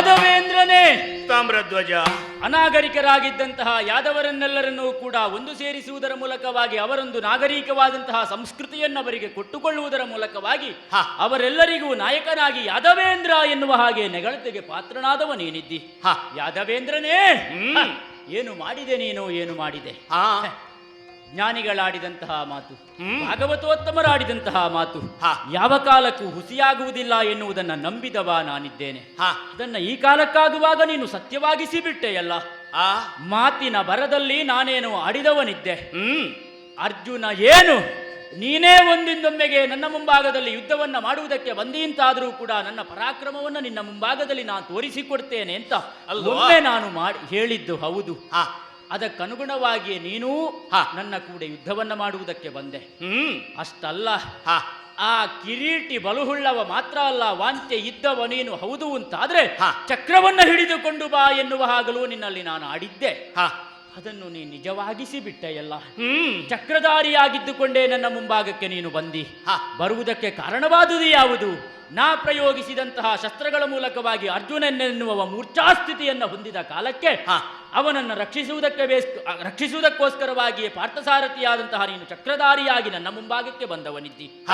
ಯಾದವೇಂದ್ರನೇ! ತಾಮ್ರಧ್ವಜ ಅನಾಗರಿಕರಾಗಿದ್ದಂತಹ ಯಾದವರನ್ನೆಲ್ಲರನ್ನೂ ಕೂಡ ಒಂದು ಸೇರಿಸುವುದರ ಮೂಲಕವಾಗಿ ಅವರೊಂದು ನಾಗರಿಕವಾದಂತಹ ಸಂಸ್ಕೃತಿಯನ್ನು ಅವರಿಗೆ ಕೊಟ್ಟುಕೊಳ್ಳುವುದರ ಮೂಲಕವಾಗಿ. ಅವರೆಲ್ಲರಿಗೂ ನಾಯಕನಾಗಿ ಯಾದವೇಂದ್ರ ಎನ್ನುವ ಹಾಗೆ ನೆಗಳತೆಗೆ ಪಾತ್ರನಾದವ ನೀನಿದ್ದಿ ಹ. ಯಾದವೇಂದ್ರನೇ. ಏನು ಮಾಡಿದೆ ನೀನು? ಏನು ಮಾಡಿದೆ? ಜ್ಞಾನಿಗಳಾಡಿದಂತಹ ಮಾತು ಭಾಗವತೋತ್ತಮರ ಭಾಗವತೋತ್ತಮರಾಡಿದಂತಹ ಮಾತು ಹ. ಯಾವ ಕಾಲಕ್ಕೂ ಹುಸಿಯಾಗುವುದಿಲ್ಲ ಎನ್ನುವುದನ್ನು ನಂಬಿದವ ನಾನಿದ್ದೇನೆ. ಹಾ. ಅದನ್ನ ಈ ಕಾಲಕ್ಕಾಗುವಾಗ ನೀನು ಸತ್ಯವಾಗಿಸಿ ಬಿಟ್ಟೆಯಲ್ಲ ಆ. ಮಾತಿನ ಬರದಲ್ಲಿ ನಾನೇನು ಆಡಿದವನಿದ್ದೆ ಹ್ಮ್. ಅರ್ಜುನ ಏನು? ನೀನೇ ಒಂದಿಂದೊಮ್ಮೆಗೆ ನನ್ನ ಮುಂಭಾಗದಲ್ಲಿ ಯುದ್ಧವನ್ನ ಮಾಡುವುದಕ್ಕೆ ಬಂದೀಂತಾದರೂ ಕೂಡ ನನ್ನ ಪರಾಕ್ರಮವನ್ನ ನಿನ್ನ ಮುಂಭಾಗದಲ್ಲಿ ನಾನು ತೋರಿಸಿಕೊಡ್ತೇನೆ ಅಂತ? ಒಮ್ಮೆ ನಾನು ಮಾಡಿ ಹೇಳಿದ್ದು ಹೌದು. ಹಾ ಅದಕ್ಕನುಗುಣವಾಗಿಯೇ ನೀನೂ ಹ. ನನ್ನ ಕೂಡ ಯುದ್ಧವನ್ನ ಮಾಡುವುದಕ್ಕೆ ಬಂದೆ. ಹ್ಮ್. ಅಷ್ಟಲ್ಲ. ಆ ಕಿರೀಟಿ ಬಲುಹುಳ್ಳವ ಮಾತ್ರ ಅಲ್ಲ ವಾಂತ್ಯ ಇದ್ದವ ನೀನು ಹೌದು ಅಂತಾದ್ರೆ ಚಕ್ರವನ್ನು ಚಕ್ರವನ್ನ ಹಿಡಿದುಕೊಂಡು ಬಾ ಎನ್ನುವ ಹಾಗಲೂ ನಿನ್ನಲ್ಲಿ ನಾನು ಆಡಿದ್ದೆ. ಹಾ. ಅದನ್ನು ನೀ ನಿಜವಾಗಿಸಿ ಬಿಟ್ಟೆಯಲ್ಲ. ಹ್ಮ್. ಚಕ್ರಧಾರಿಯಾಗಿದ್ದುಕೊಂಡೇ ನನ್ನ ಮುಂಭಾಗಕ್ಕೆ ನೀನು ಬಂದಿ. ಹ. ಬರುವುದಕ್ಕೆ ಕಾರಣವಾದುದು ಯಾವುದು? ನಾ ಪ್ರಯೋಗಿಸಿದಂತಹ ಶಸ್ತ್ರಗಳ ಮೂಲಕವಾಗಿ ಅರ್ಜುನನೆನ್ನುವ ಮೂರ್ಛಾಸ್ಥಿತಿಯನ್ನು ಹೊಂದಿದ ಕಾಲಕ್ಕೆ ಹ. ಅವನನ್ನು ರಕ್ಷಿಸುವುದಕ್ಕೆ ಬೇಸ್ ರಕ್ಷಿಸುವುದಕ್ಕೋಸ್ಕರವಾಗಿಯೇ ಪಾರ್ಥಸಾರಥಿಯಾದಂತಹ ನೀನು ಚಕ್ರಧಾರಿಯಾಗಿ ನನ್ನ ಮುಂಭಾಗಕ್ಕೆ ಬಂದವನಿದ್ದಿ. ಹ.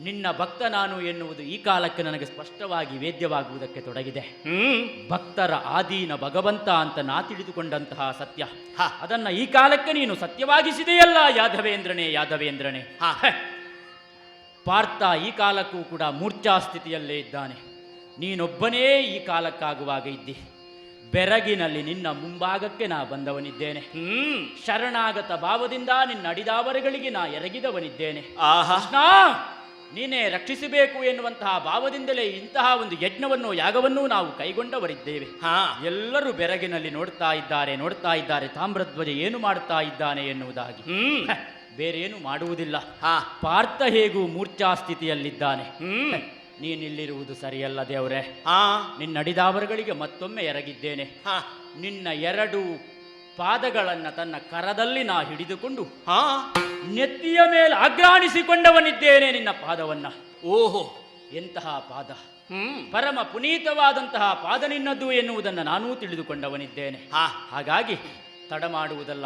ನಿನ್ನ ಭಕ್ತ ನಾನು ಎನ್ನುವುದು ಈ ಕಾಲಕ್ಕೆ ನನಗೆ ಸ್ಪಷ್ಟವಾಗಿ ವೇದ್ಯವಾಗುವುದಕ್ಕೆ ತೊಡಗಿದೆ. ಹ್ಮ್. ಭಕ್ತರ ಆದೀನ ಭಗವಂತ ಅಂತ ನಾ ತಿಳಿದುಕೊಂಡಂತಹ ಸತ್ಯ. ಹ. ಅದನ್ನ ಈ ಕಾಲಕ್ಕೆ ನೀನು ಸತ್ಯವಾಗಿಸಿದೆಯಲ್ಲ ಯಾದವೇಂದ್ರನೇ ಯಾದವೇಂದ್ರನೇ ಹ. ಪಾರ್ಥ ಈ ಕಾಲಕ್ಕೂ ಕೂಡ ಮೂರ್ಛಾ ಸ್ಥಿತಿಯಲ್ಲೇ ಇದ್ದಾನೆ. ನೀನೊಬ್ಬನೇ ಈ ಕಾಲಕ್ಕಾಗುವಾಗ ಇದ್ದಿ. ಬೆರಗಿನಲ್ಲಿ ನಿನ್ನ ಮುಂಭಾಗಕ್ಕೆ ನಾ ಬಂದವನಿದ್ದೇನೆ. ಹ್ಮ್. ಶರಣಾಗತ ಭಾವದಿಂದ ನಿನ್ನ ಅಡಿದಾವರೆಗಳಿಗೆ ನಾ ಎರಗಿದವನಿದ್ದೇನೆ. ಆಹಾ. ಕೃಷ್ಣ ನೀನೇ ರಕ್ಷಿಸಬೇಕು ಎನ್ನುವಂತಹ ಭಾವದಿಂದಲೇ ಇಂತಹ ಒಂದು ಯಜ್ಞವನ್ನು ಯಾಗವನ್ನು ನಾವು ಕೈಗೊಂಡವರಿದ್ದೇವೆ. ಹಾ. ಎಲ್ಲರೂ ಬೆರಗಿನಲ್ಲಿ ನೋಡ್ತಾ ಇದ್ದಾರೆ ನೋಡ್ತಾ ಇದ್ದಾರೆ ತಾಮ್ರಧ್ವಜ ಏನು ಮಾಡ್ತಾ ಇದ್ದಾನೆ ಎನ್ನುವುದಾಗಿ. ಹ್ಮ್. ಬೇರೇನು ಮಾಡುವುದಿಲ್ಲ. ಹಾ. ಪಾರ್ಥ ಹೇಗೂ ಮೂರ್ಛಾ ಸ್ಥಿತಿಯಲ್ಲಿದ್ದಾನೆ ಹ್ಮ್ ನೀನಿಲ್ಲಿರುವುದು ಸರಿಯಲ್ಲ ದೇವರೇ. ಆ? ನಿನ್ನ ಅಡಿದಾವರಗಳಿಗೆ ಮತ್ತೊಮ್ಮೆ ಎರಗಿದ್ದೇನೆ. ಹಾ. ನಿನ್ನ ಎರಡು ಪಾದಗಳನ್ನು ತನ್ನ ಕರದಲ್ಲಿ ನಾ ಹಿಡಿದುಕೊಂಡು ಹಾ ನೆತ್ತಿಯ ಮೇಲೆ ಅಗ್ರಾಣಿಸಿಕೊಂಡವನಿದ್ದೇನೆ ನಿನ್ನ ಪಾದವನ್ನ. ಓಹೋ. ಎಂತಹ ಪಾದ. ಹ್ಮ್. ಪರಮ ಪುನೀತವಾದಂತಹ ಪಾದ ನಿನ್ನದು ಎನ್ನುವುದನ್ನು ನಾನೂ ತಿಳಿದುಕೊಂಡವನಿದ್ದೇನೆ. ಹಾ. ಹಾಗಾಗಿ ತಡ ಮಾಡುವುದಲ್ಲ.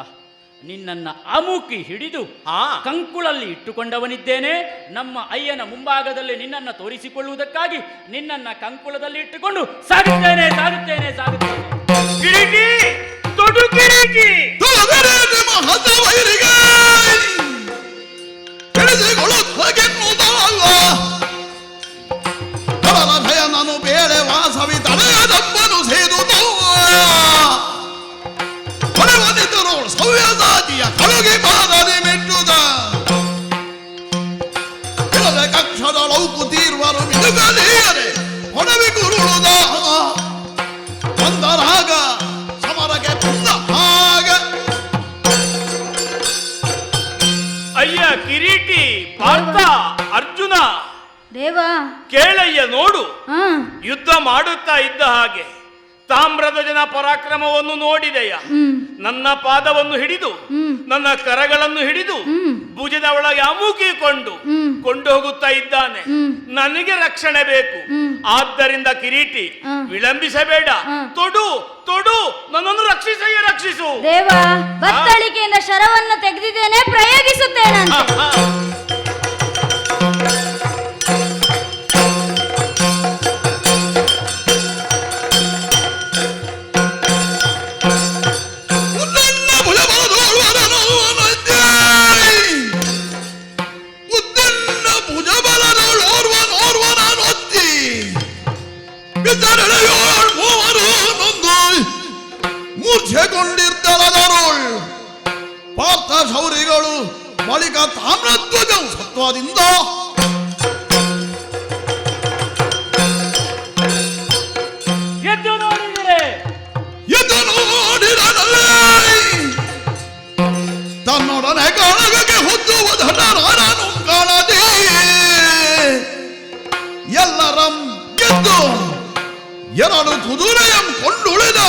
ನಿನ್ನನ್ನ ಅಮುಕಿ ಹಿಡಿದು ಆ ಕಂಕುಳಲ್ಲಿ ಇಟ್ಟುಕೊಂಡವನಿದ್ದೇನೆ. ನಮ್ಮ ಅಯ್ಯನ ಮುಂಭಾಗದಲ್ಲಿ ನಿನ್ನನ್ನು ತೋರಿಸಿಕೊಳ್ಳುವುದಕ್ಕಾಗಿ ನಿನ್ನನ್ನ ಕಂಕುಳದಲ್ಲಿ ಇಟ್ಟುಕೊಂಡು ಸಾಗುತ್ತೇನೆ ಸಾಗುತ್ತೇನೆ ಸಾಗುತ್ತೇನೆ. ತೊಡು ನಿಮ್ಮ ಅಯ್ಯ ಕಿರೀಟಿ ಪಾರ್ಥ ಅರ್ಜುನ ದೇವ. ಕೇಳಯ್ಯ ನೋಡು. ಯುದ್ಧ ಮಾಡುತ್ತಾ ಇದ್ದ ಹಾಗೆ. ತಾಮ್ರಧ್ವಜನ ಪರಾಕ್ರಮವನ್ನು ನೋಡಿದೆಯ? ನನ್ನ ಪಾದವನ್ನು ಹಿಡಿದು ನನ್ನ ಕರಗಳನ್ನು ಹಿಡಿದು. ಭುಜದ ಒಳಗೆ ಅಮುಕಿಕೊಂಡು ಕೊಂಡು ಹೋಗುತ್ತಾ ಇದ್ದಾನೆ. ನನಗೆ ರಕ್ಷಣೆ ಬೇಕು. ಆದ್ದರಿಂದ ಕಿರೀಟಿ ವಿಳಂಬಿಸಬೇಡ. ತೊಡು ತೊಡು ನನ್ನನ್ನು ರಕ್ಷಿಸಯ್ಯ ರಕ್ಷಿಸು. ದೇವಾ ಬತ್ತಳಿಕೆಯಿಂದ ಶರವನ್ನು ತೆಗೆದಿದ್ದೇನೆ ಪ್ರಯೋಗಿಸುತ್ತೇನಂತೆ. ಶೌರಿಗಳು ಬಳಿಕ ತಾಮ್ರಧ್ವಜ ಸತ್ವದಿಂದ. ತನ್ನೊಡನೆ ಕಾಳಗಕ್ಕೆ ಹೊತ್ತುವುದನ್ನು ಕಾಣದೆ. ಎಲ್ಲರಂ ಗೆದ್ದು ಎರಡು ಕುದುರೆಯಂ ಕೊಂಡುಳಿದ.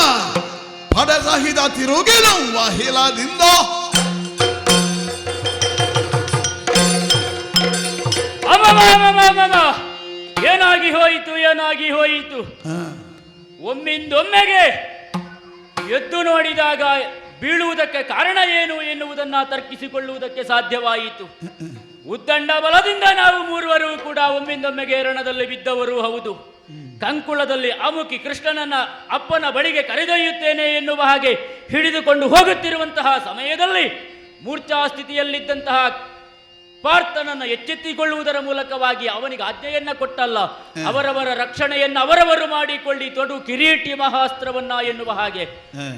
ಪಡೆ ಸಹಿತ ತಿರುಗಿದ ವಹಿಲದಿಂದ ಏನಾಗಿ ಹೋಯಿತು ಏನಾಗಿ ಹೋಯಿತು? ಒಮ್ಮಿಂದೊಮ್ಮೆಗೆ ಎದ್ದು ನೋಡಿದಾಗ ಬೀಳುವುದಕ್ಕೆ ಕಾರಣ ಏನು ಎನ್ನುವುದನ್ನ ತರ್ಕಿಸಿಕೊಳ್ಳುವುದಕ್ಕೆ ಸಾಧ್ಯವಾಯಿತು. ಉದ್ದಂಡ ಬಲದಿಂದ ನಾವು ಮೂರುವರು ಕೂಡ ಒಮ್ಮಿಂದೊಮ್ಮೆಗೆ ರಣದಲ್ಲಿ ಬಿದ್ದವರು ಹೌದು. ಕಂಕುಳದಲ್ಲಿ ಅಮುಕಿ ಕೃಷ್ಣನನ್ನ ಅಪ್ಪನ ಬಳಿಗೆ ಕರೆದೊಯ್ಯುತ್ತೇನೆ ಎನ್ನುವ ಹಾಗೆ ಹಿಡಿದುಕೊಂಡು ಹೋಗುತ್ತಿರುವಂತಹ ಸಮಯದಲ್ಲಿ ಮೂರ್ಛಾ ಸ್ಥಿತಿಯಲ್ಲಿದ್ದಂತಹ ಪಾರ್ಥನನ್ನು ಎಚ್ಚೆತ್ತಿಕೊಳ್ಳುವುದರ ಮೂಲಕವಾಗಿ ಅವನಿಗೆ ಆಜ್ಞೆಯನ್ನ ಕೊಟ್ಟಲ್ಲ. ಅವರವರ ರಕ್ಷಣೆಯನ್ನು ಅವರವರು ಮಾಡಿಕೊಳ್ಳಿ ತೊಡು ಕಿರೀಟಿ ಮಹಾಸ್ತ್ರವನ್ನ ಎನ್ನುವ ಹಾಗೆ.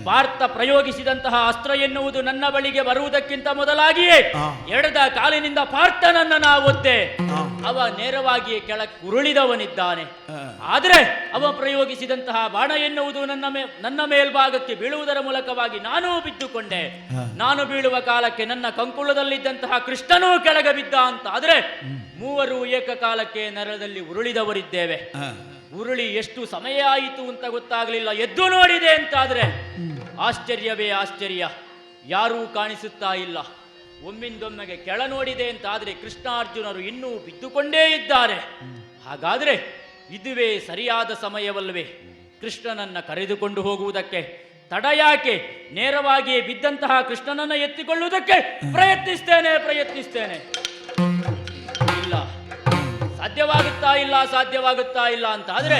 ಪಾರ್ಥ ಪ್ರಯೋಗಿಸಿದಂತಹ ಅಸ್ತ್ರ ಎನ್ನುವುದು ನನ್ನ ಬಳಿಗೆ ಬರುವುದಕ್ಕಿಂತ ಮೊದಲಾಗಿಯೇ. ಎಡದ ಕಾಲಿನಿಂದ ಪಾರ್ಥನನ್ನ ನಾ ಒದ್ದೆ. ಅವ ನೇರವಾಗಿ ಕೆಳ ಉರುಳಿದವನಿದ್ದಾನೆ. ಆದರೆ ಅವ ಪ್ರಯೋಗಿಸಿದಂತಹ ಬಾಣ ಎನ್ನುವುದು ನನ್ನ ಮೇ ನನ್ನ ಮೇಲ್ಭಾಗಕ್ಕೆ ಬೀಳುವುದರ ಮೂಲಕವಾಗಿ ನಾನೂ ಬಿದ್ದುಕೊಂಡೆ. ನಾನು ಬೀಳುವ ಕಾಲಕ್ಕೆ ನನ್ನ ಕಂಕುಳದಲ್ಲಿದ್ದಂತಹ ಕೃಷ್ಣನೂ ಕೆಳಗೆ ಬಿದ್ದ ಅಂತ ಆದ್ರೆ ಮೂವರು ಏಕಕಾಲಕ್ಕೆ ನರದಲ್ಲಿ ಉರುಳಿದವರಿದ್ದೇವೆ. ಉರುಳಿ ಎಷ್ಟು ಸಮಯ ಆಯಿತು ಅಂತ ಗೊತ್ತಾಗಲಿಲ್ಲ. ಎದ್ದು ನೋಡಿದೆ ಅಂತಾದ್ರೆ ಆಶ್ಚರ್ಯವೇ ಆಶ್ಚರ್ಯ. ಯಾರೂ ಕಾಣಿಸುತ್ತಾ ಇಲ್ಲ. ಒಮ್ಮಿಂದೊಮ್ಮೆಗೆ ಕೆಳ ನೋಡಿದೆ ಅಂತಾದ್ರೆ ಕೃಷ್ಣಾರ್ಜುನರು ಇನ್ನೂ ಬಿದ್ದುಕೊಂಡೇ ಇದ್ದಾರೆ. ಹಾಗಾದ್ರೆ ಇದುವೇ ಸರಿಯಾದ ಸಮಯವಲ್ಲವೇ ಕೃಷ್ಣನನ್ನ ಕರೆದುಕೊಂಡು ಹೋಗುವುದಕ್ಕೆ ತಡ ಯಾಕೆ? ನೇರವಾಗಿ ಬಿದ್ದಂತಹ ಕೃಷ್ಣನನ್ನ ಎತ್ತಿಕೊಳ್ಳುವುದಕ್ಕೆ ಪ್ರಯತ್ನಿಸ್ತೇನೆ ಪ್ರಯತ್ನಿಸ್ತೇನೆ. ಇಲ್ಲ. ಸಾಧ್ಯವಾಗುತ್ತಾ ಇಲ್ಲ ಸಾಧ್ಯವಾಗುತ್ತಾ ಇಲ್ಲ ಅಂತ ಆದ್ರೆ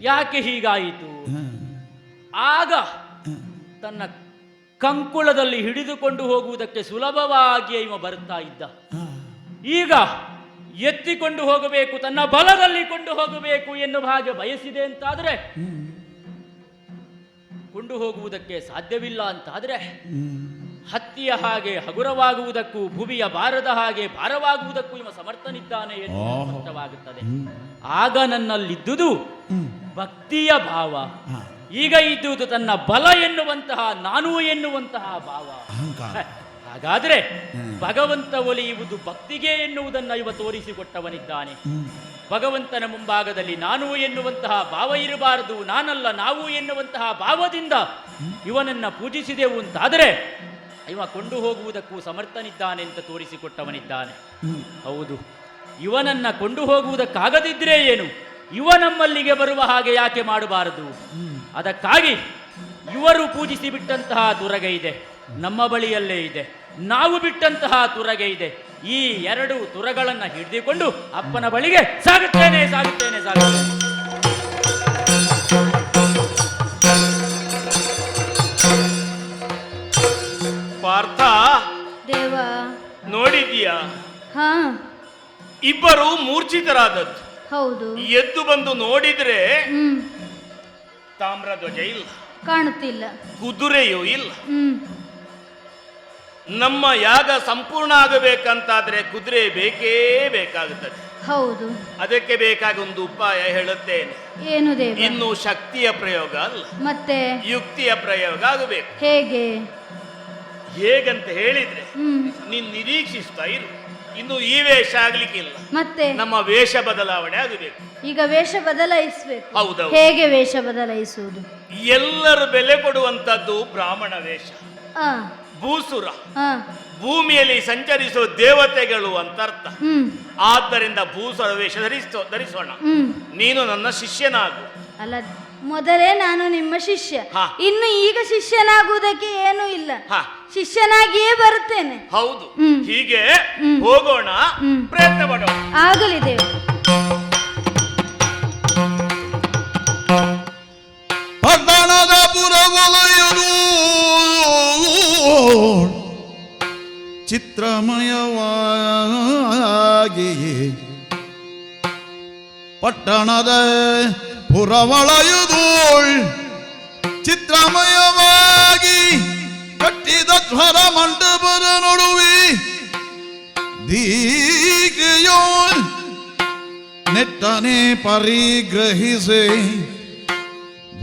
ಯಾಕೆ ಹೀಗಾಯಿತು? ಆಗ ತನ್ನ ಕಂಕುಳದಲ್ಲಿ ಹಿಡಿದುಕೊಂಡು ಹೋಗುವುದಕ್ಕೆ ಸುಲಭವಾಗಿ ಇವ ಬರುತ್ತಾ ಇದ್ದ. ಈಗ ಎತ್ತಿಕೊಂಡು ಹೋಗಬೇಕು ತನ್ನ ಬಲದಲ್ಲಿ ಕೊಂಡು ಹೋಗಬೇಕು ಎನ್ನುವ ಹಾಗೆ ಬಯಸಿದೆ ಅಂತಾದ್ರೆ ಕೊಂಡು ಹೋಗುವುದಕ್ಕೆ ಸಾಧ್ಯವಿಲ್ಲ ಅಂತಾದ್ರೆ ಹತ್ತಿಯ ಹಾಗೆ ಹಗುರವಾಗುವುದಕ್ಕೂ ಭುವಿಯ ಭಾರದ ಹಾಗೆ ಭಾರವಾಗುವುದಕ್ಕೂ ಇವ ಸಮರ್ಥನಿದ್ದಾನೆ ಎಂದು. ಸ್ಪಷ್ಟವಾಗುತ್ತದೆ. ಆಗ ನನ್ನಲ್ಲಿದ್ದುದು ಭಕ್ತಿಯ ಭಾವ. ಈಗ ಇದ್ದುದು ತನ್ನ ಬಲ ಎನ್ನುವಂತಹ ನಾನು ಎನ್ನುವಂತಹ ಭಾವ. ಹಾಗಾದ್ರೆ ಭಗವಂತ ಒಲಿಯುವುದು ಭಕ್ತಿಗೆ ಎನ್ನುವುದನ್ನು ಇವ ತೋರಿಸಿಕೊಟ್ಟವನಿದ್ದಾನೆ. ಭಗವಂತನ ಮುಂಭಾಗದಲ್ಲಿ ನಾನು ಎನ್ನುವಂತಹ ಭಾವ ಇರಬಾರದು, ನಾನಲ್ಲ, ನಾವು ಎನ್ನುವಂತಹ ಭಾವದಿಂದ ಇವನನ್ನು ಪೂಜಿಸಿದೆವು ಅಂತಾದರೆ ಇವ ಕೊಂಡು ಹೋಗುವುದಕ್ಕೂ ಸಮರ್ಥನಿದ್ದಾನೆ ಅಂತ ತೋರಿಸಿಕೊಟ್ಟವನಿದ್ದಾನೆ. ಹೌದು. ಇವನನ್ನ ಕೊಂಡು ಹೋಗುವುದಕ್ಕಾಗದಿದ್ರೆ ಏನು? ಇವ ನಮ್ಮಲ್ಲಿಗೆ ಬರುವ ಹಾಗೆ ಯಾಕೆ ಮಾಡಬಾರದು? ಅದಕ್ಕಾಗಿ ಇವರು ಪೂಜಿಸಿ ಬಿಟ್ಟಂತಹ ತುರಗೆ ಇದೆ. ನಮ್ಮ ಬಳಿಯಲ್ಲೇ ಇದೆ. ನಾವು ಬಿಟ್ಟಂತಹ ತುರಗೆ ಇದೆ. ಈ ಎರಡು ತುರಗಳನ್ನ ಹಿಡಿದುಕೊಂಡು ಅಪ್ಪನ ಬಳಿಗೆ ಸಾಗುತ್ತೇನೆ ಸಾಗುತ್ತೇನೆ ಸಾಗುತ್ತೇನೆ. ಪಾರ್ಥ ದೇವ. ನೋಡಿದೀಯಾ ಹಾ. ಇಬ್ಬರು ಮೂರ್ಛಿತರಾದದ್ದು. ಹೌದು. ಎದ್ದು ಬಂದು ನೋಡಿದ್ರೆ ತಾಮ್ರ ಧ್ವಜ ಇಲ್ಲ. ಕಾಣುತ್ತಿಲ್ಲ. ಕುದುರೆಯೂ ಇಲ್ಲ. ಹ್ಮ್. ನಮ್ಮ ಯಾಗ ಸಂಪೂರ್ಣ ಆಗಬೇಕಂತಾದ್ರೆ ಕುದುರೆ ಬೇಕೇ ಬೇಕಾಗುತ್ತದೆ. ಹೌದು. ಅದಕ್ಕೆ ಬೇಕಾಗಿ ಒಂದು ಉಪಾಯ ಹೇಳುತ್ತೇನೆ. ಏನು ದೇವ? ಇನ್ನು ಶಕ್ತಿಯ ಪ್ರಯೋಗ ಅಲ್ಲ. ಮತ್ತೆ? ಯುಕ್ತಿಯ ಪ್ರಯೋಗ ಆಗಬೇಕು. ಹೇಗೆ? ಹೇಗಂತ ಹೇಳಿದ್ರೆ ನೀನ್ ನಿರೀಕ್ಷಿಸ್ತಾ ಇರು. ಇನ್ನು ಈ ವೇಷ ಆಗ್ಲಿಕ್ಕಿಲ್ಲ ಮತ್ತೆ? ನಮ್ಮ ವೇಷ ಬದಲಾವಣೆ ಆಗಬೇಕು. ಈಗ ವೇಷ ಬದಲಾಯಿಸಬೇಕು. ಹೌದೌದು. ಹೇಗೆ ವೇಷ ಬದಲಾಯಿಸುವುದು? ಎಲ್ಲರೂ ಬೆಲೆ ಕೊಡುವಂತದ್ದು ಬ್ರಾಹ್ಮಣ ವೇಷ. ಭೂಸುರ. ಭೂಮಿಯಲ್ಲಿ ಸಂಚರಿಸುವ ದೇವತೆಗಳು ಅಂತ ಅರ್ಥ ಹ್ಮ್. ಆದ್ದರಿಂದ ಭೂಸುರ ವೇಷ ಧರಿಸೋ ಧರಿಸೋಣ. ಹ್ಮ್. ನೀನು ನನ್ನ ಶಿಷ್ಯನಾಗು. ಅಲ್ಲ ಮೊದಲೇ ನಾನು ನಿಮ್ಮ ಶಿಷ್ಯ. ಹಾ. ಇನ್ನು ಈಗ ಶಿಷ್ಯನಾಗುವುದಕ್ಕೆ ಏನೂ ಇಲ್ಲ. ಹಾ. ಶಿಷ್ಯನಾಗಿಯೇ ಬರುತ್ತೇನೆ. ಹೌದು. ಹ್ಮ್. ಹೀಗೆ ಹೋಗೋಣ. ಪ್ರಯತ್ನ ಮಾಡೋಣ. ಆಗಲಿ ದೇವ ಪಟ್ಟಣದ ಪುರವಲಯದು ಚಿತ್ರಮಯವಾಗಿ ಕಟ್ಟಿದ ಧ್ವರ ಮಂಟಪದ ನಡುವೆ ದೀಗೆಯೋ ನೆಟ್ಟನೆ ಪರಿಗ್ರಹಿಸಿ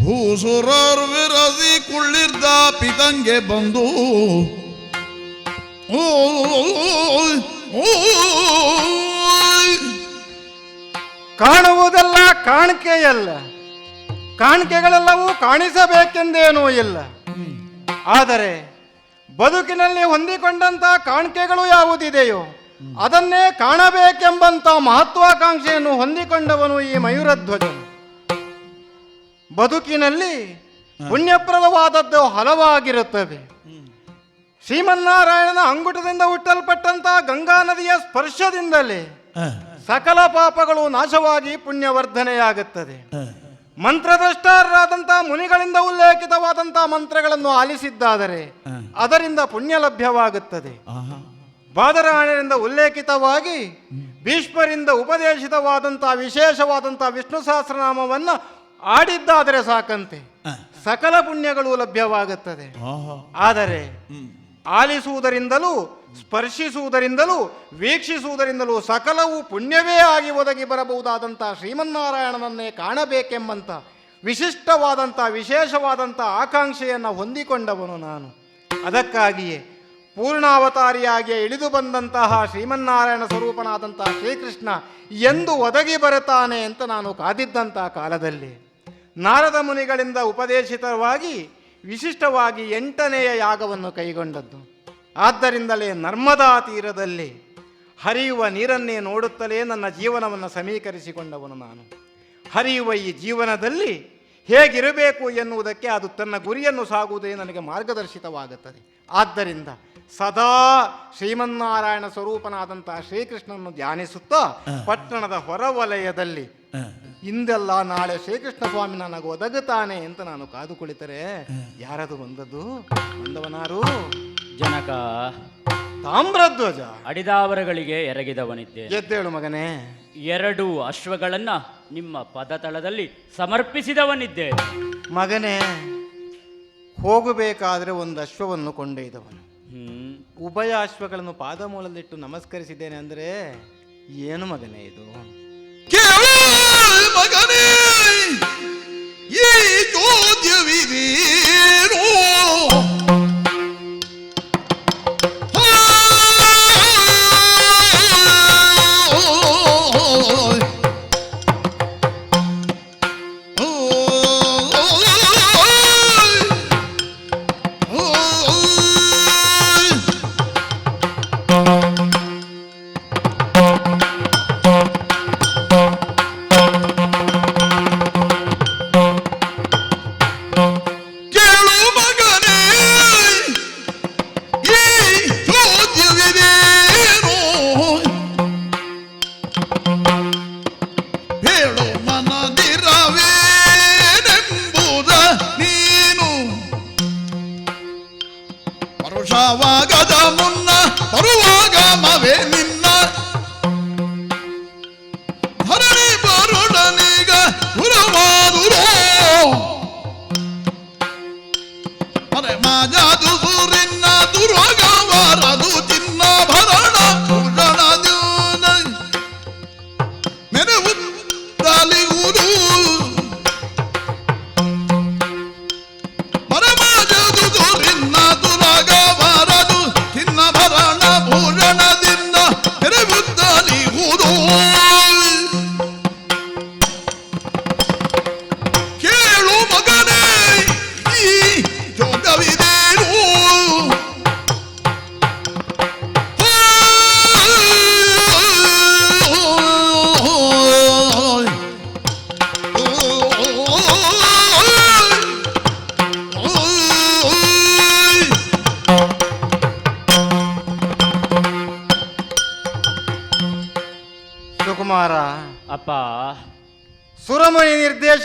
ಭೂಸುರರ್ ವಿರಸಿ ಕುಳ್ಳಿರ್ದ ಪಿತಂಗೆ ಬಂದು ಓ ಓ ಕಾಣುವುದೆಲ್ಲ ಕಾಣಿಕೆಯಲ್ಲ. ಕಾಣಿಕೆಗಳೆಲ್ಲವೂ ಕಾಣಿಸಬೇಕೆಂದೇನೂ ಇಲ್ಲ. ಆದರೆ ಬದುಕಿನಲ್ಲಿ ಹೊಂದಿಕೊಂಡಂತ ಕಾಣಿಕೆಗಳು ಯಾವುದಿದೆಯೋ ಅದನ್ನೇ ಕಾಣಬೇಕೆಂಬಂತ ಮಹತ್ವಾಕಾಂಕ್ಷೆಯನ್ನು ಹೊಂದಿಕೊಂಡವನು ಈ ಮಯೂರಧ್ವಜನು. ಬದುಕಿನಲ್ಲಿ ಪುಣ್ಯಪ್ರದವಾದದ್ದು ಹಲವಾಗಿರುತ್ತದೆ. ಶ್ರೀಮನ್ನಾರಾಯಣನ ಅಂಗುಟದಿಂದ ಹುಟ್ಟಲ್ಪಟ್ಟಂತ ಗಂಗಾ ನದಿಯ ಸ್ಪರ್ಶದಿಂದಲೇ ಸಕಲ ಪಾಪಗಳು ನಾಶವಾಗಿ ಪುಣ್ಯವರ್ಧನೆಯಾಗುತ್ತದೆ. ಮಂತ್ರದ್ರಷ್ಟಾರರಾದಂತಹ ಮುನಿಗಳಿಂದ ಉಲ್ಲೇಖಿತವಾದಂತಹ ಮಂತ್ರಗಳನ್ನು ಆಲಿಸಿದ್ದಾದರೆ ಅದರಿಂದ ಪುಣ್ಯ ಲಭ್ಯವಾಗುತ್ತದೆ. ಬಾದರಾಯಣರಿಂದ ಉಲ್ಲೇಖಿತವಾಗಿ ಭೀಷ್ಮರಿಂದ ಉಪದೇಶಿತವಾದಂತಹ ವಿಶೇಷವಾದಂತಹ ವಿಷ್ಣು ಸಹಸ್ರನಾಮವನ್ನು ಆಡಿದ್ದಾದರೆ ಸಾಕಂತೆ. ಸಕಲ ಪುಣ್ಯಗಳು ಲಭ್ಯವಾಗುತ್ತದೆ. ಆದರೆ ಆಲಿಸುವುದರಿಂದಲೂ ಸ್ಪರ್ಶಿಸುವುದರಿಂದಲೂ, ವೀಕ್ಷಿಸುವುದರಿಂದಲೂ ಸಕಲವು ಪುಣ್ಯವೇ ಆಗಿ ಒದಗಿ ಬರಬಹುದಾದಂಥ ಶ್ರೀಮನ್ನಾರಾಯಣನನ್ನೇ ಕಾಣಬೇಕೆಂಬಂಥ ವಿಶಿಷ್ಟವಾದಂಥ, ವಿಶೇಷವಾದಂಥ ಆಕಾಂಕ್ಷೆಯನ್ನು ಹೊಂದಿಕೊಂಡವನು ನಾನು. ಅದಕ್ಕಾಗಿಯೇ ಪೂರ್ಣಾವತಾರಿಯಾಗಿ ಇಳಿದು ಬಂದಂತಹ ಶ್ರೀಮನ್ನಾರಾಯಣ ಸ್ವರೂಪನಾದಂತಹ ಶ್ರೀಕೃಷ್ಣ ಎಂದು ಒದಗಿ ಬರುತ್ತಾನೆ ಅಂತ ನಾನು ಕಾದಿದ್ದಂಥ ಕಾಲದಲ್ಲಿ. ನಾರದ ಮುನಿಗಳಿಂದ ಉಪದೇಶಿತವಾಗಿ, ವಿಶಿಷ್ಟವಾಗಿ ಎಂಟನೆಯ ಯಾಗವನ್ನು ಕೈಗೊಂಡದ್ದು. ಆದ್ದರಿಂದಲೇ ನರ್ಮದಾ ತೀರದಲ್ಲಿ ಹರಿಯುವ ನೀರನ್ನೇ ನೋಡುತ್ತಲೇ ನನ್ನ ಜೀವನವನ್ನು ಸಮೀಕರಿಸಿಕೊಂಡವನು ನಾನು. ಹರಿಯುವ ಈ ಜೀವನದಲ್ಲಿ ಹೇಗಿರಬೇಕು ಎನ್ನುವುದಕ್ಕೆ ಅದು ತನ್ನ ಗುರಿಯನ್ನು ಸಾಗುವುದೇ ನನಗೆ ಮಾರ್ಗದರ್ಶಿತವಾಗುತ್ತದೆ. ಆದ್ದರಿಂದ ಸದಾ ಶ್ರೀಮನ್ನಾರಾಯಣ ಸ್ವರೂಪನಾದಂತಹ ಶ್ರೀಕೃಷ್ಣನನ್ನು ಧ್ಯಾನಿಸುತ್ತಾ ಪಟ್ಟಣದ ಹೊರವಲಯದಲ್ಲಿ ಇಂದೆಲ್ಲ ನಾಳೆ ಶ್ರೀಕೃಷ್ಣ ಸ್ವಾಮಿ ನನಗೆ ಒದಗುತ್ತಾನೆ ಅಂತ ನಾನು ಕಾದು ಕುಳಿತರೆ ಯಾರದು ಬಂದದ್ದು? ಬಂದವನಾರು? ಜನಕ ತಾಮ್ರಧ್ವಜ. ಅಡಿದಾವರಗಳಿಗೆ ಎರಗಿದವನಿದ್ದೆ. ಎದ್ದೇಳು ಮಗನೇ. ಎರಡು ಅಶ್ವಗಳನ್ನ ನಿಮ್ಮ ಪದತಳದಲ್ಲಿ ಸಮರ್ಪಿಸಿದವನಿದ್ದೆ. ಮಗನೇ ಹೋಗಬೇಕಾದ್ರೆ ಒಂದು ಅಶ್ವವನ್ನು ಕೊಂಡೊಯ್ದವನು. ಹ್ಮ್. ಉಭಯ ಅಶ್ವಗಳನ್ನು ಪಾದಮೂಲದಲ್ಲಿಟ್ಟು ನಮಸ್ಕರಿಸಿದ್ದೇನೆ ಅಂದರೆ ಏನು ಮಗನೇ ಇದು? ಕೇಳು ಮಗನೇ ಈ ಚೋದ್ಯವಿದೇನು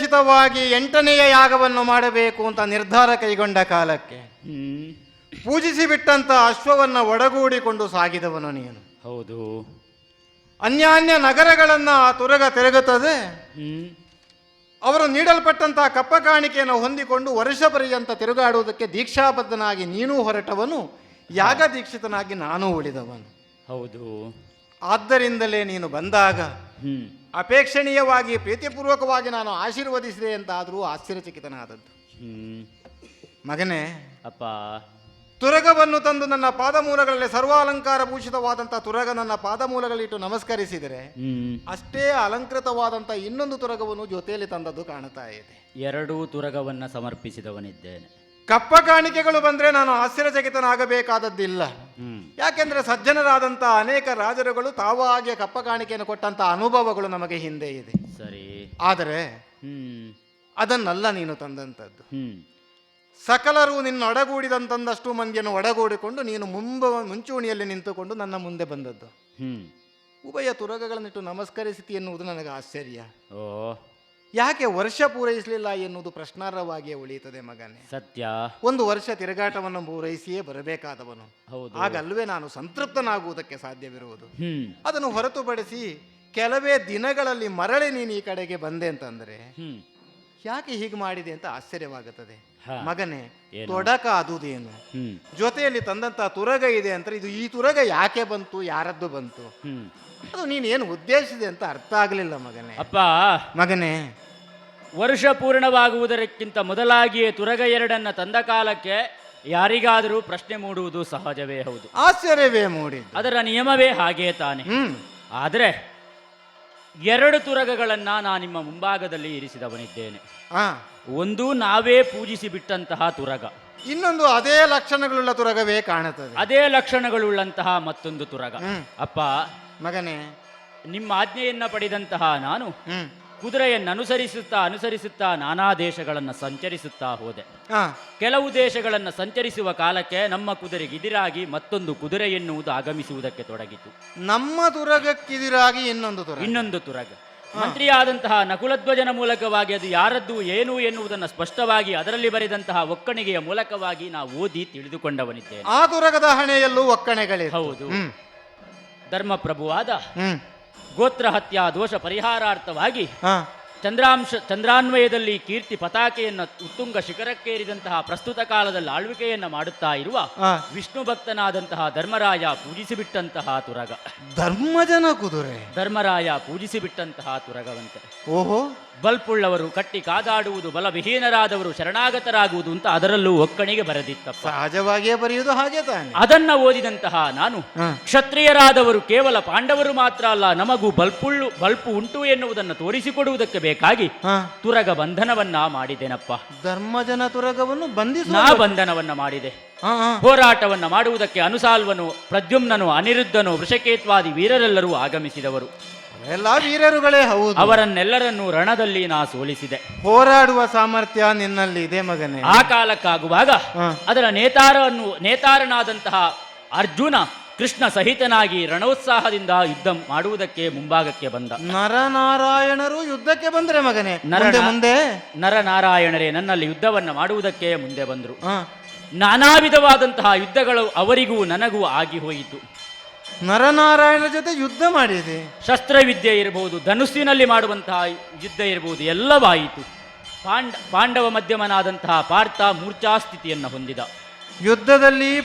ನಿರ್ದೇಶಿತವಾಗಿ ಎಂಟನೆಯ ಯಾಗವನ್ನು ಮಾಡಬೇಕು ಅಂತ ನಿರ್ಧಾರ ಕೈಗೊಂಡ ಕಾಲಕ್ಕೆ ಪೂಜಿಸಿ ಬಿಟ್ಟಂತ ಅಶ್ವವನ್ನು ಒಡಗೂಡಿಕೊಂಡು ಸಾಗಿದವನು ನೀನು. ಹೌದು. ಅನ್ಯಾನ್ಯ ನಗರಗಳನ್ನು ಆ ತುರಗ ತಿರುಗುತ್ತದೆ. ಅವರು ನೀಡಲ್ಪಟ್ಟಂತಹ ಕಪ್ಪ ಕಾಣಿಕೆಯನ್ನು ಹೊಂದಿಕೊಂಡು ವರ್ಷ ಪರ್ಯಂತ ತಿರುಗಾಡುವುದಕ್ಕೆ ದೀಕ್ಷಾಬದ್ಧನಾಗಿ ನೀನೂ ಹೊರಟವನು. ಯಾಗ ದೀಕ್ಷಿತನಾಗಿ ನಾನು ಉಳಿದವನು. ಹೌದು. ಆದ್ದರಿಂದಲೇ ನೀನು ಬಂದಾಗ ಅಪೇಕ್ಷಣೀಯವಾಗಿ ಪ್ರೀತಿಪೂರ್ವಕವಾಗಿ ನಾನು ಆಶೀರ್ವದಿಸಿದೆ ಅಂತಾದರೂ ಆಶ್ಚರ್ಯಚಕಿತನಾದದ್ದು. ಮಗನೇ ಅಪ್ಪ. ತುರಗವನ್ನು ತಂದು ನನ್ನ ಪಾದಮೂಲಗಳಲ್ಲಿ ಸರ್ವಾಲಂಕಾರ ಭೂಷಿತವಾದಂಥ ತುರಗ ನನ್ನ ಪಾದಮೂಲಗಳಿಟ್ಟು ನಮಸ್ಕರಿಸಿದರೆ ಅಷ್ಟೇ ಅಲಂಕೃತವಾದಂಥ ಇನ್ನೊಂದು ತುರಗವನ್ನು ಜೊತೆಯಲ್ಲಿ ತಂದದ್ದು ಕಾಣ್ತಾ ಇದೆ. ಎರಡೂ ತುರಗವನ್ನ ಸಮರ್ಪಿಸಿದವನಿದ್ದೇನೆ. ಕಪ್ಪ ಕಾಣಿಕೆಗಳು ಬಂದರೆ ನಾನು ಆಶ್ಚರ್ಯಚಕಿತನಾಗಬೇಕಾದದ್ದಿಲ್ಲ. ಯಾಕೆಂದರೆ ಸಜ್ಜನರಾದಂಥ ಅನೇಕ ರಾಜರುಗಳು ತಾವಾಗಿಯೇ ಕಪ್ಪ ಕಾಣಿಕೆಯನ್ನು ಕೊಟ್ಟಂಥ ಅನುಭವಗಳು ನಮಗೆ ಹಿಂದೆ ಇದೆ. ಸರಿ. ಆದರೆ ಅದನ್ನಲ್ಲ ನೀನು ತಂದಂಥದ್ದು ಸಕಲರು ನಿನ್ನ ಒಡಗೂಡಿದಂತಂದಷ್ಟು ಮಂದಿಯನ್ನು ಒಡಗೂಡಿಕೊಂಡು ನೀನು ಮುಂಬ ಮುಂಚೂಣಿಯಲ್ಲಿ ನಿಂತುಕೊಂಡು ನನ್ನ ಮುಂದೆ ಬಂದದ್ದು. ಉಭಯ ತುರಗಗಳನ್ನಿಟ್ಟು ನಮಸ್ಕರಿಸಿತಿ ಎನ್ನುವುದು ನನಗೆ ಆಶ್ಚರ್ಯ. ಓ ಯಾಕೆ ವರ್ಷ ಪೂರೈಸಲಿಲ್ಲ ಎನ್ನುವುದು ಪ್ರಶ್ನಾರ್ಹವಾಗಿಯೇ ಉಳಿಯುತ್ತದೆ ಮಗನೇ. ಸತ್ಯ. ಒಂದು ವರ್ಷ ತಿರುಗಾಟವನ್ನು ಪೂರೈಸಿಯೇ ಬರಬೇಕಾದವನು. ಹೌದು. ಆಗಲ್ವೇ ನಾನು ಸಂತೃಪ್ತನಾಗುವುದಕ್ಕೆ ಸಾಧ್ಯವಿರುವುದು. ಹ್ಮ್. ಅದನ್ನು ಹೊರತುಪಡಿಸಿ ಕೆಲವೇ ದಿನಗಳಲ್ಲಿ ಮರಳಿ ನೀನು ಈ ಕಡೆಗೆ ಬಂದೆ ಅಂತಂದ್ರೆ ಹ್ಮ್. ಯಾಕೆ ಹೀಗೆ ಮಾಡಿದೆ ಅಂತ ಆಶ್ಚರ್ಯವಾಗುತ್ತದೆ. ಮಗನೇ ಏನು? ತೊಡಕ ಅದುದೇನು ಹ್ಮ್. ಜೊತೆಯಲ್ಲಿ ತಂದಂತ ತುರಗ ಇದೆ ಅಂತ ಇದು ಈ ತುರಗ ಯಾಕೆ ಬಂತು ಯಾರದ್ದು ಬಂತು? ಅದು ನೀನು ಏನು ಉದ್ದೇಶಿಸಿದೆ ಅಂತ ಅರ್ಥ ಆಗಲಿಲ್ಲ ಮಗನೇ. ಅಪ್ಪ ಮಗನೇ ವರ್ಷ ಪೂರ್ಣವಾಗುವುದಕ್ಕಿಂತ ಮೊದಲಾಗಿಯೇ ತುರಗ ಎರಡನ್ನ ತಂದ ಕಾಲಕ್ಕೆ ಯಾರಿಗಾದರೂ ಪ್ರಶ್ನೆ ಮೂಡುವುದು ಸಹಜವೇ ಹೌದು. ಆಶ್ಚರ್ಯವೇ ಮೂಡಿ ಅದರ ನಿಯಮವೇ ಹಾಗೆ ತಾನೆ. ಹ್ಮ್. ಆದರೆ ಎರಡು ತುರಗಗಳನ್ನ ನಾನು ನಿಮ್ಮ ಮುಂಭಾಗದಲ್ಲಿ ಇರಿಸಿದವನಿದ್ದೇನೆ. ಆ. ಒಂದು ನಾವೇ ಪೂಜಿಸಿ ಬಿಟ್ಟಂತಹ ತುರಗ. ಇನ್ನೊಂದು ಅದೇ ಲಕ್ಷಣಗಳುಳ್ಳ ತುರಗವೇ ಕಾಣುತ್ತದೆ. ಅದೇ ಲಕ್ಷಣಗಳುಳ್ಳಂತಹ ಮತ್ತೊಂದು ತುರಗ. ಹ್ಮ್. ಅಪ್ಪ ಮಗನೇ. ನಿಮ್ಮ ಆಜ್ಞೆಯನ್ನ ಪಡೆದಂತಹ ನಾನು ಹ್ಮ್. ಕುದುರೆಯನ್ನು ಅನುಸರಿಸುತ್ತಾ ಅನುಸರಿಸುತ್ತಾ ನಾನಾ ದೇಶಗಳನ್ನು ಸಂಚರಿಸುತ್ತಾ ಹೋದೆ. ಕೆಲವು ದೇಶಗಳನ್ನು ಸಂಚರಿಸುವ ಕಾಲಕ್ಕೆ ನಮ್ಮ ಕುದುರೆಗೆ ಇದಿರಾಗಿ ಮತ್ತೊಂದು ಕುದುರೆ ಎನ್ನುವುದು ಆಗಮಿಸುವುದಕ್ಕೆ ತೊಡಗಿತು. ನಮ್ಮ ತುರಗಕ್ಕಿದಿರಾಗಿ ಇನ್ನೊಂದು ತುರಗ. ಇನ್ನೊಂದು ತುರಗ. ಮಂತ್ರಿಯಾದಂತಹ ನಕುಲಧ್ವಜನ ಮೂಲಕವಾಗಿ ಅದು ಯಾರದ್ದು ಏನು ಎನ್ನುವುದನ್ನು ಸ್ಪಷ್ಟವಾಗಿ ಅದರಲ್ಲಿ ಬರೆದಂತಹ ಒಕ್ಕಣಿಗೆಯ ಮೂಲಕವಾಗಿ ನಾವು ಓದಿ ತಿಳಿದುಕೊಂಡವನಿದ್ದೇವೆ ಆ ತುರಗದ ಹಣೆಯಲ್ಲೂ ಒಕ್ಕಣೆಗಳೇ ಹೌದು. ಧರ್ಮಪ್ರಭುವಾದ ಗೋತ್ರ ಹತ್ಯಾ ದೋಷ ಪರಿಹಾರಾರ್ಥವಾಗಿ ಚಂದ್ರಾಂಶ ಚಂದ್ರಾನ್ವಯದಲ್ಲಿ ಕೀರ್ತಿ ಪತಾಕೆಯನ್ನು ಉತ್ತುಂಗ ಶಿಖರಕ್ಕೇರಿದಂತಹ ಪ್ರಸ್ತುತ ಕಾಲದಲ್ಲಿ ಆಳ್ವಿಕೆಯನ್ನ ಮಾಡುತ್ತಾ ಇರುವ ವಿಷ್ಣು ಭಕ್ತನಾದಂತಹ ಧರ್ಮರಾಯ ಪೂಜಿಸಿಬಿಟ್ಟಂತಹ ತುರಗ. ಧರ್ಮಜನ ಕುದುರೆ. ಧರ್ಮರಾಯ ಪೂಜಿಸಿಬಿಟ್ಟಂತಹ ತುರಗವಂತೆ. ಓಹೋ. ಬಲ್ಪುಳ್ಳವರು ಕಟ್ಟಿ ಕಾದಾಡುವುದು ಬಲವಿಹೀನರಾದವರು ಶರಣಾಗತರಾಗುವುದು ಅಂತ ಅದರಲ್ಲೂ ಒಕ್ಕಣಿಗೆ ಬರೆದಿತ್ತಪ್ಪ. ಸಹಜವಾಗಿಯೇ ಬರೆಯುವುದು ಹಾಗೆ ತಾನೆ. ಅದನ್ನ ಓದಿದಂತಹ ನಾನು ಕ್ಷತ್ರಿಯರಾದವರು ಕೇವಲ ಪಾಂಡವರು ಮಾತ್ರ ಅಲ್ಲ ನಮಗೂ ಬಲ್ಪುಳ್ಳು ಬಲ್ಪು ಉಂಟು ಎನ್ನುವುದನ್ನು ತೋರಿಸಿಕೊಡುವುದಕ್ಕೆ ಬೇಕಾಗಿ ತುರಗ ಬಂಧನವನ್ನ ಮಾಡಿದೆನಪ್ಪ. ಧರ್ಮಜನ ತುರಗವನ್ನು ಬಂಧಿಸ ನಾ ಬಂಧನವನ್ನ ಮಾಡಿದೆ. ಹೋರಾಟವನ್ನ ಮಾಡುವುದಕ್ಕೆ ಅನುಸಾಲ್ವನು ಪ್ರದ್ಯುಮ್ನನು ಅನಿರುದ್ಧನು ವೃಷಕೇತ್ವಾದಿ ವೀರರೆಲ್ಲರೂ ಆಗಮಿಸಿದವರು. ಎಲ್ಲ ವೀರರುಗಳೇ ಹೌದು. ಅವರನ್ನೆಲ್ಲರನ್ನು ರಣದಲ್ಲಿ ನಾ ಸೋಲಿಸಿದೆ ಹೋರಾಡುವ ಸಾಮರ್ಥ್ಯ ನಿನ್ನಲ್ಲಿ ಇದೆ ಮಗನೇ. ಆ ಕಾಲಕ್ಕಾಗುವಾಗ. ಅದರ ನೇತಾರನ್ನು ನೇತಾರನಾದಂತಹ ಅರ್ಜುನ ಕೃಷ್ಣ ಸಹಿತನಾಗಿ ರಣೋತ್ಸಾಹದಿಂದ ಯುದ್ಧ ಮಾಡುವುದಕ್ಕೆ ಮುಂಭಾಗಕ್ಕೆ ಬಂದ. ನರನಾರಾಯಣರು ಯುದ್ಧಕ್ಕೆ ಬಂದ್ರೆ ಮಗನೇ. ನರ ಮುಂದೆ ನರನಾರಾಯಣರೇ ನನ್ನಲ್ಲಿ ಯುದ್ಧವನ್ನ ಮಾಡುವುದಕ್ಕೆ ಮುಂದೆ ಬಂದರು. ನಾನಾ ವಿಧವಾದಂತಹ ಯುದ್ಧಗಳು ಅವರಿಗೂ ನನಗೂ ಆಗಿ ಹೋಯಿತು. ನರನಾರಾಯಣರ ಜೊತೆ ಯುದ್ಧ ಮಾಡಿದೆ. ಶಸ್ತ್ರವಿದ್ಯೆ ಇರಬಹುದು ಧನುಸ್ಸಿನಲ್ಲಿ ಮಾಡುವಂತಹ ಯುದ್ಧ ಇರಬಹುದು ಎಲ್ಲವಾಯಿತು. ಪಾಂಡ ಪಾಂಡವ ಮಧ್ಯಮನಾದಂತಹ ಪಾರ್ಥ ಮೂರ್ಛಾ ಸ್ಥಿತಿಯನ್ನು ಹೊಂದಿದ. ಯುದ್ಧದಲ್ಲಿ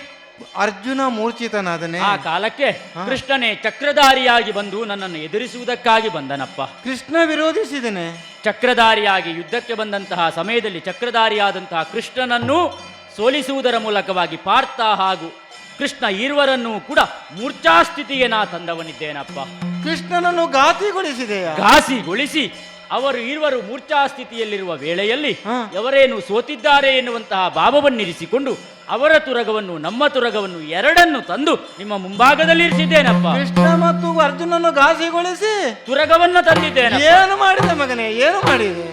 ಅರ್ಜುನ ಮೂರ್ಛಿತನಾದನೆ. ಆ ಕಾಲಕ್ಕೆ ಕೃಷ್ಣನೇ ಚಕ್ರಧಾರಿಯಾಗಿ ಬಂದು ನನ್ನನ್ನು ಎದುರಿಸುವುದಕ್ಕಾಗಿ ಬಂದನಪ್ಪ. ಕೃಷ್ಣ ವಿರೋಧಿಸಿದನೆ. ಚಕ್ರಧಾರಿಯಾಗಿ ಯುದ್ಧಕ್ಕೆ ಬಂದಂತಹ ಸಮಯದಲ್ಲಿ ಚಕ್ರಧಾರಿಯಾದಂತಹ ಕೃಷ್ಣನನ್ನು ಸೋಲಿಸುವುದರ ಮೂಲಕವಾಗಿ ಪಾರ್ಥ ಹಾಗೂ ಕೃಷ್ಣ ಇರುವರನ್ನು ಕೂಡ ಮೂರ್ಛಾಸ್ಥಿತಿಗೆ ನಾ ತಂದವನಿದ್ದೇನಪ್ಪ? ಕೃಷ್ಣನನ್ನು ಘಾಸಿಗೊಳಿಸಿದೆ ಘಾಸಿಗೊಳಿಸಿ ಅವರು ಇರುವರು ಮೂರ್ಛಾಸ್ಥಿತಿಯಲ್ಲಿರುವ ವೇಳೆಯಲ್ಲಿ ಎವರೇನು ಅವರೇನು ಸೋತಿದ್ದಾರೆ ಎನ್ನುವಂತಹ ಭಾವವನ್ನಿರಿಸಿಕೊಂಡು ಅವರ ತುರಗವನ್ನು ನಮ್ಮ ತುರಗವನ್ನು ಎರಡನ್ನು ತಂದು ನಿಮ್ಮ ಮುಂಭಾಗದಲ್ಲಿ ಇರಿಸಿದ್ದೇನಪ್ಪ? ಕೃಷ್ಣ ಮತ್ತು ಅರ್ಜುನನ್ನು ಘಾಸಿಗೊಳಿಸಿ ತುರಗವನ್ನು ತಂದಿದ್ದೇನೆ ಏನು ಮಾಡಿದೆ ಮಗನೇ ಏನು ಮಾಡಿದೆ?